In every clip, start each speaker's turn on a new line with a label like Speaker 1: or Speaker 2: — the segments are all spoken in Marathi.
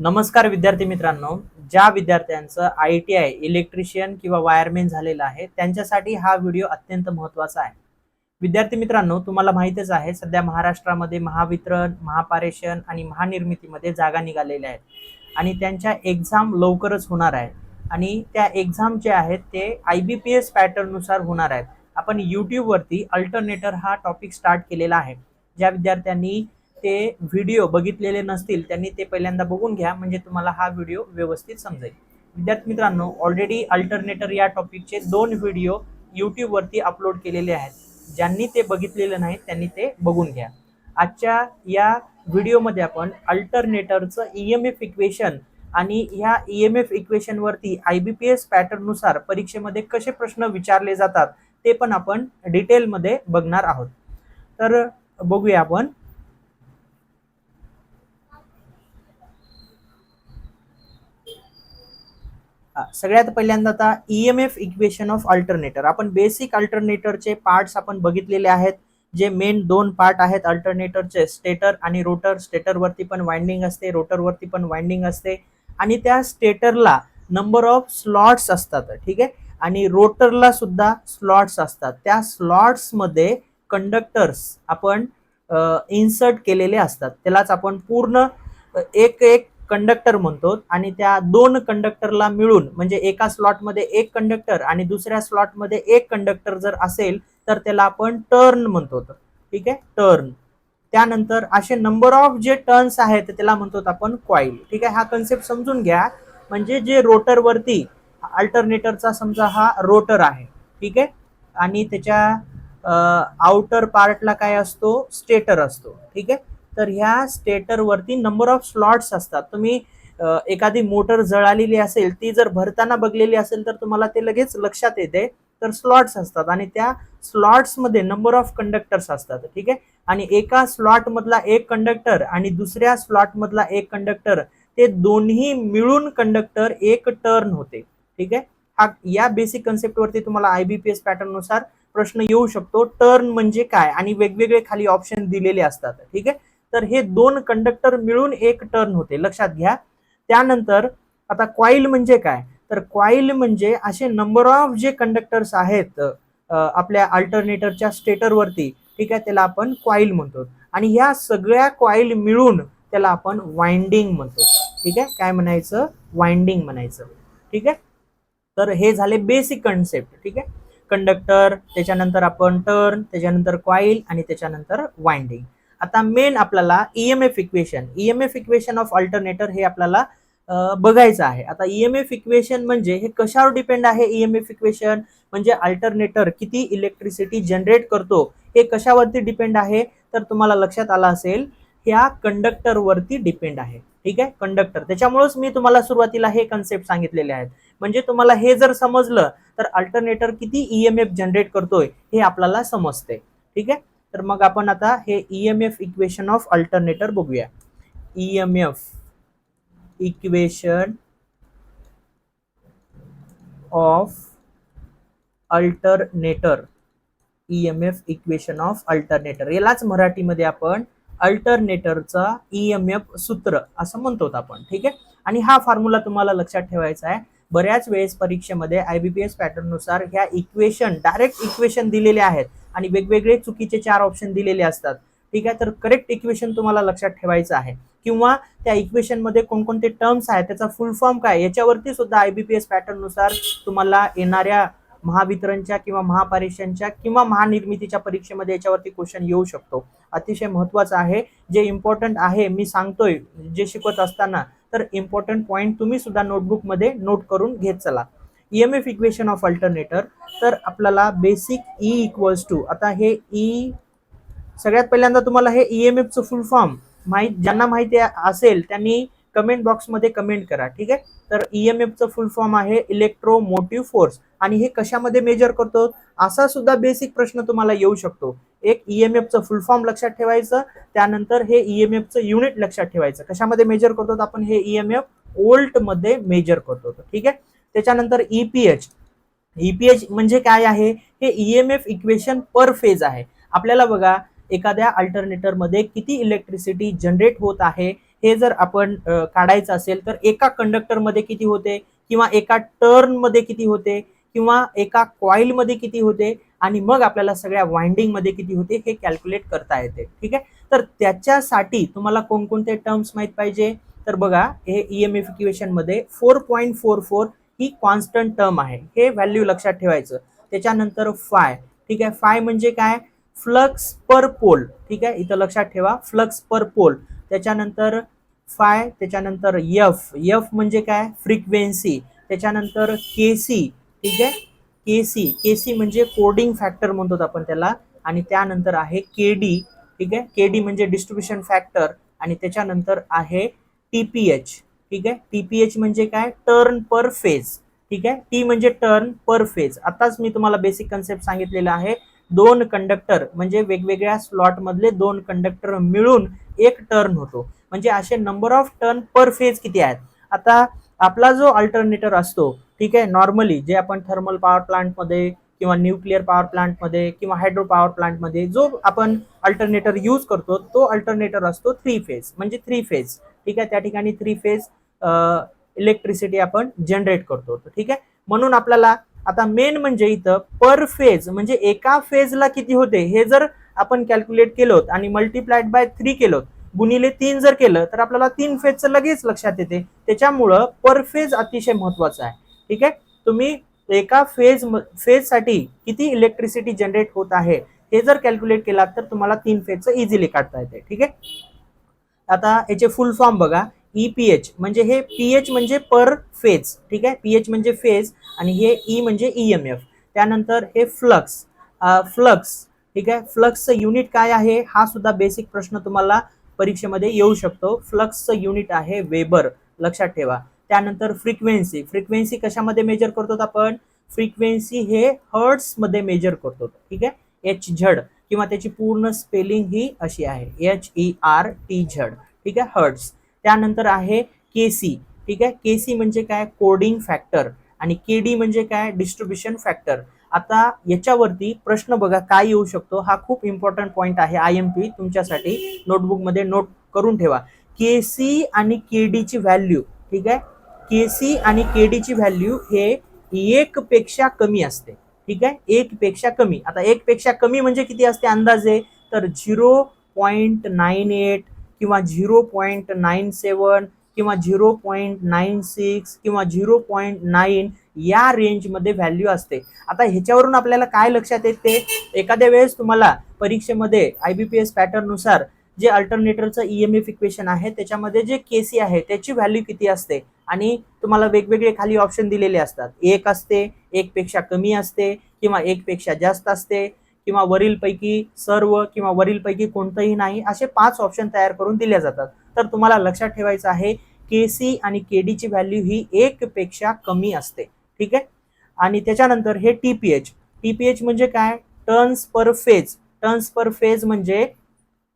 Speaker 1: नमस्कार विद्यार्थी मित्रांनो ज्या विद्यार्थ्यांचं आय टी आय इलेक्ट्रिशियन किंवा वायरमॅन झालेलं आहे त्यांच्यासाठी हा व्हिडिओ अत्यंत महत्त्वाचा आहे. विद्यार्थी मित्रांनो तुम्हाला माहितीच आहे सध्या महाराष्ट्रामध्ये महावितरण महापारेषण आणि महानिर्मितीमध्ये जागा निघालेल्या आहेत. आणि त्यांच्या एक्झाम लवकरच होणार आहे आणि त्या एक्झाम जे आहेत ते आय बी पी एस पॅटर्ननुसार होणार आहेत. आपण यूट्यूबवरती अल्टरनेटर हा टॉपिक स्टार्ट केलेला आहे. ज्या विद्यार्थ्यांनी ते व्हिडिओ बघितलेले नसतील त्यांनी ते पहिल्यांदा बघून घ्या म्हणजे तुम्हाला हा व्हिडिओ व्यवस्थित समजेल. विद्यार्थी मित्रांनो ऑलरेडी अल्टरनेटर या टॉपिकचे दोन व्हिडिओ यूट्यूबवरती अपलोड केलेले आहेत. ज्यांनी ते बघितलेलं नाही त्यांनी ते बघून घ्या. आजच्या या व्हिडिओमध्ये आपण अल्टरनेटरचं ई एम एफ इक्वेशन आणि ह्या ई एम एफ इक्वेशनवरती आय बी पी एस पॅटर्ननुसार परीक्षेमध्ये कसे प्रश्न विचारले जातात ते पण आपण डिटेलमध्ये बघणार आहोत. तर बघूया आपण हा, सगळ्यात पहिल्यांदा आता E M F equation of alternator आपण बेसिक अल्टरनेटरचे पार्ट्स आपण बघितलेले आहेत जे मेन दोन पार्ट आहेत अल्टरनेटरचे स्टेटर आणि रोटर स्टेटरवरती पण वाइंडिंग असते रोटरवरती पण वाइंडिंग असते. आणि त्या स्टेटरला नंबर ऑफ स्लॉट्स असतात ठीक आहे? आणि रोटरला सुद्धा स्लॉट्स असतात. त्या स्लॉट्समध्ये कंडक्टर्स आपण इन्सर्ट केलेले असतात. त्यालाच आपण पूर्ण एक एक कंडक्टर म्हणतो आणि त्या दोन कंडक्टरला मिळून म्हणजे एका स्लॉटमध्ये एक कंडक्टर आणि दुसऱ्या स्लॉटमध्ये एक कंडक्टर जर असेल तर त्याला आपण टर्न म्हणतो. ठीक आहे? टर्न त्यानंतर असे नंबर ऑफ जे टर्न्स आहेत त्याला म्हणतो आपण कॉईल ठीक आहे? हा कन्सेप्ट समजून घ्या. म्हणजे जे रोटरवरती अल्टरनेटरचा समजा हा रोटर आहे. ठीक आहे? आणि त्याच्या आउटर पार्टला काय असतो? स्टेटर असतो. ठीक आहे? तर ह्या स्टेटरवरती नंबर ऑफ स्लॉट्स असतात. तुम्ही एखादी मोटर जळालेली असेल ती जर भरताना बघलेली असेल तर तुम्हाला ते लगेच लक्षात येते. तर स्लॉट्स असतात आणि त्या स्लॉट्समध्ये नंबर ऑफ कंडक्टर्स असतात. ठीक आहे? आणि एका स्लॉटमधला एक कंडक्टर आणि दुसऱ्या स्लॉटमधला एक कंडक्टर ते दोन्ही मिळून कंडक्टर एक टर्न होते. ठीक आहे? हा या बेसिक कन्सेप्टवरती तुम्हाला आय बी पी एस पॅटर्ननुसार प्रश्न येऊ शकतो. टर्न म्हणजे काय? आणि वेगवेगळे खाली ऑप्शन दिलेले असतात. ठीक आहे? तर हे दोन कंडक्टर मिळून एक टर्न होते. लक्षात घ्या. त्यानंतर आता क्वाईल म्हणजे काय? तर क्वाईल म्हणजे असे नंबर ऑफ जे कंडक्टर्स आहेत आपल्या अल्टरनेटरच्या स्टेटरवरती ठीक आहे त्याला आपण क्वाईल म्हणतो. आणि ह्या सगळ्या क्वाईल मिळून त्याला आपण वाइंडिंग म्हणतो. ठीक आहे? काय म्हणायचं? वाइंडिंग म्हणायचं. ठीक आहे? तर हे झाले बेसिक कन्सेप्ट ठीक आहे? कंडक्टर त्याच्यानंतर आपण टर्न त्याच्यानंतर क्वाईल आणि त्याच्यानंतर वाइंडिंग आता मेन आपल्याला E M F equation E M F equation of alternator हे आपल्याला बघायचं आहे. आता ई एम एफ इक्वेशन म्हणजे हे कशावर डिपेंड आहे? ई एम एफ इक्वेशन म्हणजे अल्टरनेटर किती इलेक्ट्रिसिटी जनरेट करतो? हे कशावरती डिपेंड आहे? तर तुम्हाला लक्षात आलं असेल ह्या कंडक्टरवरती डिपेंड आहे. ठीक आहे? कंडक्टर त्याच्यामुळेच मी तुम्हाला सुरुवातीला हे कन्सेप्ट सांगितलेले आहेत. म्हणजे तुम्हाला हे जर समजलं तर अल्टरनेटर किती ई एम एफ जनरेट करतोय हे आपल्याला समजते. ठीक आहे? तर मग आपण आता हे E M F equation of alternator बघूया. E E M F equation of alternator E M F equation of alternator यालाच मराठीमध्ये आपण अल्टरनेटरचा ई एम एफ सूत्र असं म्हणतो आपण ठीक आहे? आणि हा फॉर्म्युला तुम्हाला लक्षात ठेवायचा आहे. बऱ्याच वेळेस परीक्षेमध्ये आय बी पी एस पॅटर्ननुसार ह्या इक्वेशन डायरेक्ट इक्वेशन दिलेले आहेत आणि वेगवेगळे चुकीचे चार ऑप्शन दिलेले असतात. ठीक आहे? तर करेक्ट इक्वेशन तुम्हाला लक्षात ठेवायचं आहे. किंवा त्या इक्वेशनमध्ये कोणकोणते टर्म्स आहेत त्याचा फुल फॉर्म काय याच्यावरती सुद्धा आय बी पी एस पॅटर्ननुसार तुम्हाला येणाऱ्या महावितरणच्या किंवा महापारेषणच्या किंवा महानिर्मितीच्या परीक्षेमध्ये याच्यावरती क्वेश्चन येऊ शकतो. अतिशय महत्वाचं आहे. जे इम्पॉर्टंट आहे मी सांगतोय जे शिकवत असताना तर इम्पॉर्टंट पॉईंट तुम्ही सुद्धा नोटबुकमध्ये नोट करून घेत चला. E M F equation of alternator तर आपल्याला बेसिक ई इक्वल्स टू आता हे ई सगळ्यात पहिल्यांदा तुम्हाला हे ई एम एफचं फुल फॉर्म माहीत ज्यांना माहिती असेल त्यांनी कमेंट बॉक्समध्ये कमेंट करा ठीक आहे? तर ई एम एफचं फुल फॉर्म आहे इलेक्ट्रोमोटिव्ह फोर्स आणि हे कशामध्ये मेजर करतो? असा सुद्धा बेसिक प्रश्न तुम्हाला येऊ शकतो. एक ई एम फुल फॉर्म लक्षात ठेवायचं त्यानंतर हे ई एम युनिट लक्षात ठेवायचं. कशामध्ये मेजर करतो आपण हे ई एम एफमध्ये मेजर करतो. ठीक आहे? त्याच्यानंतर ईपीएच ईपीएच म्हणजे काय आहे? हे E M F equation per phase आहे. आपल्याला बघा एखाद्या अल्टरनेटरमध्ये किती इलेक्ट्रिसिटी जनरेट होत आहे हे जर आपण काढायचं असेल तर एका कंडक्टरमध्ये किती होते? किंवा एका टर्नमध्ये किती होते? किंवा एका कॉईलमध्ये किती होते? आणि मग आपल्याला सगळ्या वाइंडिंगमध्ये किती होते हे कॅल्क्युलेट करता येते. ठीक आहे? तर त्याच्यासाठी तुम्हाला कोणकोणते टर्म्स माहीत पाहिजे? तर बघा हे E ईएमएफ इक्वेशनमध्ये फोर पॉईंट फोर फोर ही कॉन्स्टंट टर्म आहे. हे व्हॅल्यू लक्षात ठेवायचं. त्याच्यानंतर फाय ठीक आहे? फाय म्हणजे काय? फ्लक्स पर पोल ठीक आहे? इथं लक्षात ठेवा. फ्लक्स पर पोल त्याच्यानंतर फाय त्याच्यानंतर यफ यफ म्हणजे काय? फ्रिक्वेन्सी त्याच्यानंतर के सी ठीक आहे? के सी के सी म्हणजे कोडिंग फॅक्टर म्हणतो आपण त्याला. आणि त्यानंतर आहे के डी ठीक आहे? के डी म्हणजे डिस्ट्रीब्युशन फॅक्टर आणि त्याच्यानंतर आहे टी पी एच ठीक आहे? टी पी एच म्हणजे काय? टर्न पर फेज ठीक आहे? टी म्हणजे टर्न पर फेज. आताच मी तुम्हाला बेसिक कन्सेप्ट सांगितलेलं आहे. दोन कंडक्टर म्हणजे वेगवेगळ्या स्लॉटमधले दोन कंडक्टर मिळून एक टर्न होतो. म्हणजे असे number of turn per phase किती आहेत? आता आपला जो अल्टरनेटर असतो ठीक आहे नॉर्मली जे आपण थर्मल पॉवर प्लांटमध्ये किंवा न्यूक्लिअर पॉवर प्लांटमध्ये किंवा हायड्रो पॉवर प्लांटमध्ये जो आपण अल्टरनेटर यूज करतो तो अल्टरनेटर असतो थ्री फेज म्हणजे थ्री फेज ठीक आहे त्या ठिकाणी थ्री फेज इलेक्ट्रिसिटी आपण जनरेट करतो. ठीक आहे? म्हणून आपल्याला आता मेन म्हणजे इथं पर फेज म्हणजे एका फेजला किती होते? हे जर आपण कॅल्क्युलेट केलोत आणि मल्टिप्लाइड बाय थ्री केलो गुणिले तीन जर केलं तर आपल्याला तीन फेजचं लगेच लक्षात येते. त्याच्यामुळं पर फेज अतिशय महत्वाचं आहे. ठीक आहे? तुम्ही एका फेज फेजसाठी किती इलेक्ट्रिसिटी जनरेट होत आहे हे जर कॅल्क्युलेट केलात तर तुम्हाला तीन फेजचं इझिली काढता येते. ठीक आहे? आता याचे फुल फॉर्म बघा. ई पी एच म्हणजे हे पीएच म्हणजे पर फेज ठीक आहे? पीएच म्हणजे फेज आणि हे ई म्हणजे ई एम एफ त्यानंतर हे फ्लक्स फ्लक्स ठीक आहे? फ्लक्सचं युनिट काय आहे? हा सुद्धा बेसिक प्रश्न तुम्हाला परीक्षेमध्ये येऊ शकतो. फ्लक्सचं युनिट आहे वेबर. लक्षात ठेवा. त्यानंतर फ्रिक्वेन्सी. फ्रिक्वेन्सी कशामध्ये मेजर करतो आपण? फ्रिक्वेन्सी हे हर्ट्समध्ये मेजर करतो ठीक आहे? एच झड किंवा त्याची पूर्ण स्पेलिंग ही अशी आहे. H E R T Z ठीक आहे? हर्ट्स. त्यानंतर आहे के सी ठीक आहे? के सी म्हणजे काय? Coding factor. आणि के डी म्हणजे काय? Distribution factor. आता याच्यावरती प्रश्न बघा काय येऊ शकतो? हा खूप इम्पॉर्टंट पॉईंट आहे. आय एम पी तुमच्यासाठी नोटबुकमध्ये नोट करून ठेवा. के सी आणि के डीची व्हॅल्यू ठीक आहे? के सी आणि के डीची व्हॅल्यू हे एक पेक्षा कमी असते ठीक आहे? एक पेक्षा कमी. आता एक पेक्षा कमी म्हणजे किती असते अंदाजे? तर झिरो पॉईंट नाईन एट किंवा झिरो पॉईंट नाईन सेवन किंवा झिरो पॉईंट नाईन सिक्स किंवा झिरो पॉईंट नाईन या रेंजमध्ये व्हॅल्यू असते. आता ह्याच्यावरून आपल्याला काय लक्षात येते एखाद्या वेळेस तुम्हाला परीक्षेमध्ये आय बी पी एस पॅटर्ननुसार जे अल्टरनेटरचं ई एम एफ इक्वेशन आहे त्याच्यामध्ये जे के सी आहे त्याची व्हॅल्यू किती असते? आणि तुम्हाला वेगवेगळे खाली ऑप्शन दिलेले असतात. एक असते एकपेक्षा कमी असते किंवा एकपेक्षा जास्त असते किंवा वरीलपैकी सर्व किंवा वरीलपैकी कोणतंही नाही असे पाच ऑप्शन तयार करून दिले जातात. तर तुम्हाला लक्षात ठेवायचं आहे के सी आणि के डीची व्हॅल्यू ही एकपेक्षा कमी असते. ठीक आहे? आणि त्याच्यानंतर हे T P H T P H म्हणजे काय? Turns per phase turns per phase म्हणजे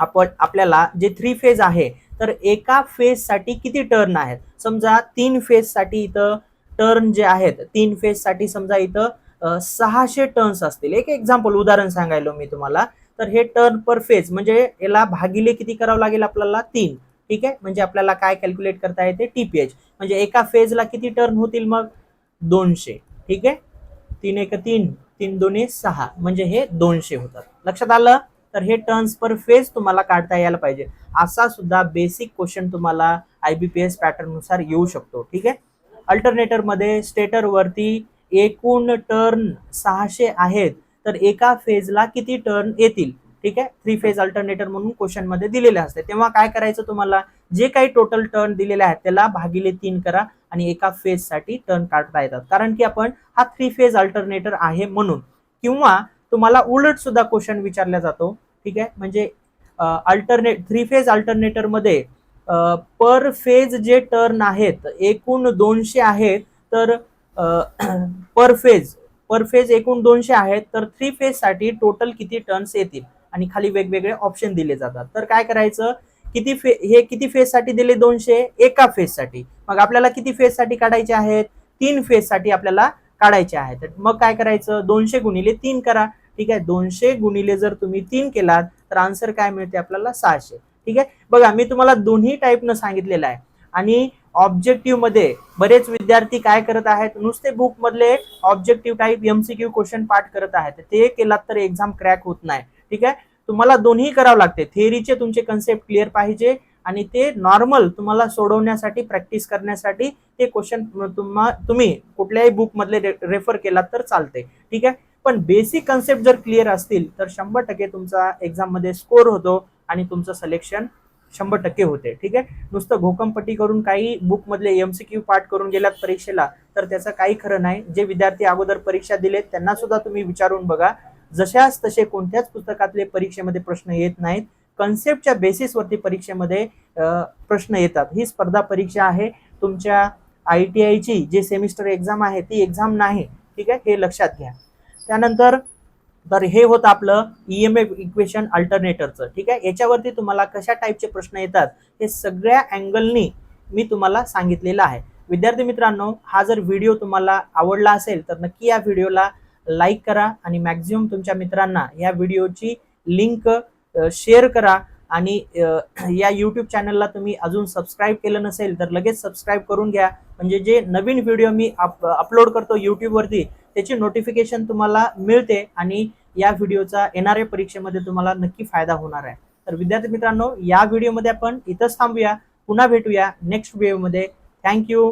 Speaker 1: आपण आपल्याला जे थ्री फेज आहे तर एका फेजसाठी किती टर्न आहेत? समजा तीन फेजसाठी इथं टर्न जे आहेत तीन फेजसाठी समजा इथं सहाशे टर्न्स असतील. एक एक्झाम्पल उदाहरण सांगायलो मी तुम्हाला. तर हे टर्न पर फेज म्हणजे याला भागिले किती करावं लागेल आपल्याला? तीन. ठीक आहे? म्हणजे आपल्याला काय कॅल्क्युलेट करता येते? टी पी एच म्हणजे एका फेजला किती टर्न होतील मग? दोनशे. ठीक आहे? तीन एक तीन तीन दोन्ही सहा. म्हणजे हे दोनशे होतात. लक्षात आलं? तर हे टर्न्स पर फेज तुम्हाला काढता यायला पाहिजे. असा सुद्धा बेसिक क्वेश्चन तुम्हाला आय बी पी एस पॅटर्ननुसार येऊ शकतो. ठीक आहे? अल्टरनेटरमध्ये स्टेटरवरती एकूण टर्न सहाशे आहेत. तर एका फेजला किती टर्न येतील? ठीक आहे? थ्री फेज अल्टरनेटर म्हणून क्वेश्चनमध्ये दिलेले असते. तेव्हा काय करायचं तुम्हाला? जे काही टोटल टर्न दिलेले आहेत त्याला भागिले तीन करा आणि एका फेजसाठी टर्न काढता येतात. कारण की आपण हा थ्री फेज अल्टरनेटर आहे म्हणून. किंवा तुम्हाला उलट सुद्धा क्वेश्चन विचारला जातो. ठीक आहे? म्हणजे अल्टरनेट थ्री फेज अल्टरनेटरमध्ये पर फेज जे टर्न आहेत एकूण दोनशे आहेत तर पर फेज पर फेज एकूण दोनशे आहेत तर थ्री फेजसाठी टोटल किती टर्न्स येतील? आणि खाली वेगवेगळे ऑप्शन दिले जातात. तर काय करायचं? किती फे हे किती फेजसाठी दिले? दोनशे एका फेजसाठी मग आपल्याला किती फेजसाठी काढायचे आहेत? तीन फेजसाठी आपल्याला काढायचे आहेत. मग काय करायचं? दोनशे गुणिले तीन करा. ठीक आहे? दोनशे गुणिले जर तुम्ही तीन केलात तर आन्सर काय मिळते आपल्याला? सहाशे. ठीक आहे? बघा मी तुम्हाला दोन्ही टाईपनं सांगितलेलं आहे. आणि ऑब्जेक्टिव्हमध्ये बरेच विद्यार्थी काय करत आहेत? नुसते बुक मधले ऑब्जेक्टिव्ह टाईप एमसीक्यू क्वेश्चन पाठ करत आहेत. ते केलात तर एक्झाम क्रॅक होत नाही. ठीक आहे? तुम्हाला दोन्ही करावं लागते. थेअरीचे तुमचे कन्सेप्ट क्लिअर पाहिजे आणि ते नॉर्मल तुम्हाला सोडवण्यासाठी प्रॅक्टिस करण्यासाठी ते क्वेश्चन तुम्हा तुम्ही कुठल्याही बुकमधले रेफर केलात तर चालते. ठीक आहे? पण बेसिक कन्सेप्ट जर क्लिअर असतील तर शंभर टक्के तुमचा एक्झाममध्ये स्कोर होतो आणि तुमचं सिलेक्शन शंभर टक्के होते. ठीक आहे? नुसतं घोकमपट्टी करून काही बुकमधले एम सी क्यू पाठ करून गेलात परीक्षेला तर त्याचं काही खरं नाही. जे विद्यार्थी अगोदर परीक्षा दिलेत त्यांना सुद्धा तुम्ही विचारून बघा. जशाच तसे कोणत्याच पुस्तकातले परीक्षेमध्ये प्रश्न येत नाहीत. कन्सेप्टच्या बेसिसवरती परीक्षेमध्ये प्रश्न येतात. ही स्पर्धा परीक्षा आहे. तुमच्या आय टी आयची जे सेमिस्टर एक्झाम आहे ती एक्झाम नाही. ठीक आहे? हे लक्षात घ्या. त्यानंतर तर हे होतं आपलं ई एम एफ इक्वेशन अल्टरनेटरचं ठीक आहे? याच्यावरती तुम्हाला कशा टाईपचे प्रश्न येतात हे सगळ्या अँगलनी मी तुम्हाला सांगितलेलं आहे. विद्यार्थी मित्रांनो हा जर व्हिडिओ तुम्हाला आवडला असेल तर नक्की या व्हिडिओला लाईक करा आणि मॅक्झिमम तुमच्या मित्रांना या व्हिडिओची लिंक शेअर करा. आणि या यूट्यूब चॅनलला तुम्ही अजून सबस्क्राईब केलं नसेल तर लगेच सबस्क्राईब करून घ्या. म्हणजे जे नवीन व्हिडिओ मी अप अपलोड करतो यूट्यूबवरती त्याची नोटिफिकेशन तुम्हाला मिळते आणि या व्हिडिओचा येणाऱ्या परीक्षेमध्ये तुम्हाला नक्की फायदा होणार आहे. तर विद्यार्थी मित्रांनो या व्हिडिओमध्ये आपण इथंच थांबूया. पुन्हा भेटूया नेक्स्ट व्हिडिओमध्ये थँक्यू